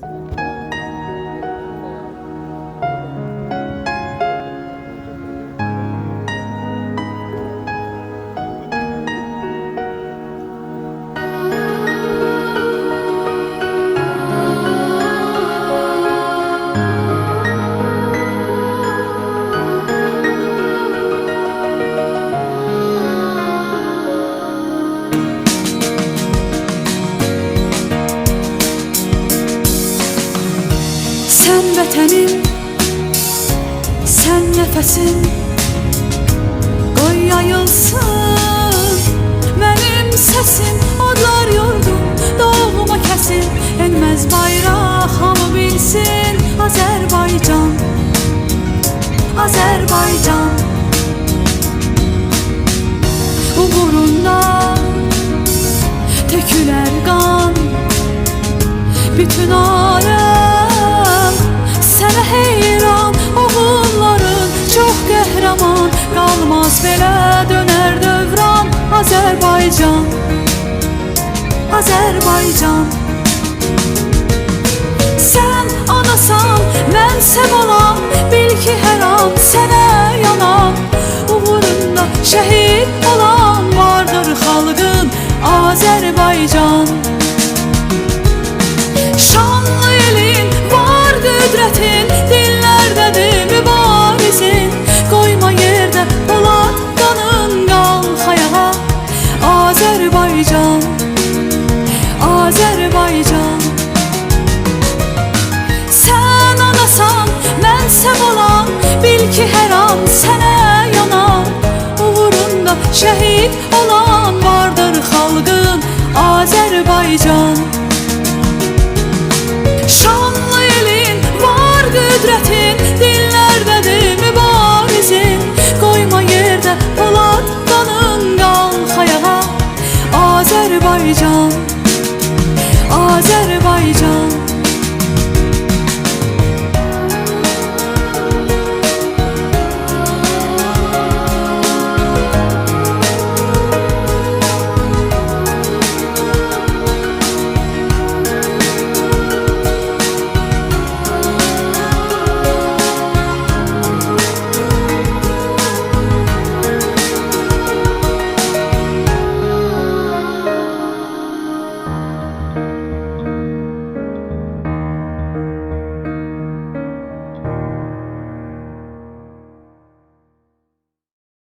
Thanks. Sen vətənim, sən nəfəsim. Qoy yayılsın mənim səsim. Odlar yurdum, doğuma kəsin Enməz bayraq, hamı bilsin. Azərbaycan, Azərbaycan. Uğrunda tökülər qan. Bütün alem Azərbaycan Azərbaycan Sən anasan, mən sən olan Bil ki hər an sənə yanan. Uğrunda şəhid olan vardır xalqın Azərbaycan Şanlı Şəhid olan vardır xalqın Azərbaycan Şanlı elin var qüdrətin Dillərdədir mübarizin. Qoyma yerdə polad qanın qalx ayağa Azərbaycan Azərbaycan